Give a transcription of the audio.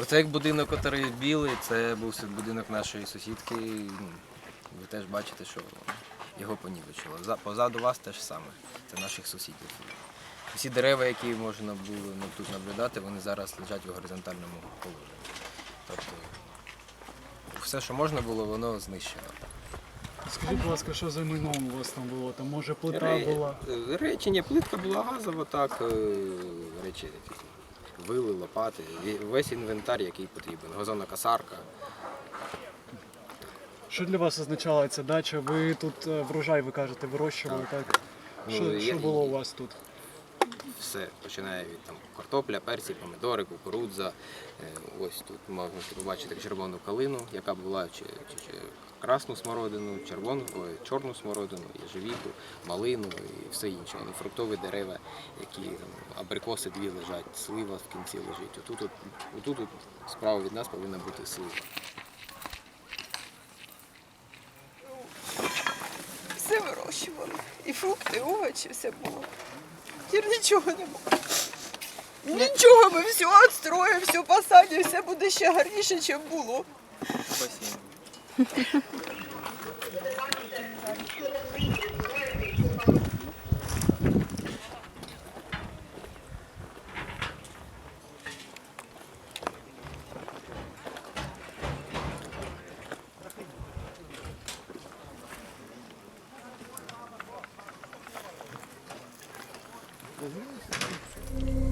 Оце як будинок, який білий, це був будинок нашої сусідки. Ну, Ви теж бачите, що його понівечило. Позаду вас теж саме. Це наших сусідів. Всі дерева, які можна було ну, тут наблюдати, вони зараз лежать в горизонтальному положенні. Тобто все, що можна було, воно знищено. Скажіть, будь ласка, що за майном у вас там було? Там може плита Ре- була? е, Речі, ні, плитка була газова, так, е, речі, такі, вили, лопати, весь інвентар, який потрібен. Газонокосарка. Що для вас означала ця дача? Ви тут е, врожай, ви кажете, вирощували, так? Ну, Що, я- що було у вас тут? Все починає від там, картопля, перці, помідори, кукурудза. Е, Ось тут можна побачити червону калину, яка була чи, чи, чи красну смородину, червону, ой, чорну смородину, єжевіку, малину і все інше. Ну, фруктові дерева, які там, абрикоси дві лежать, слива в кінці лежить. Отут, от, отут от, справа від нас повинна бути слива. Все вирощували. І фрукти, і овочі, все було. Тепер нічого не буде. Нічого, ми все відстроїмо, все посадимо, все буде ще гарніше, ніж було. Спасибо. Brasil?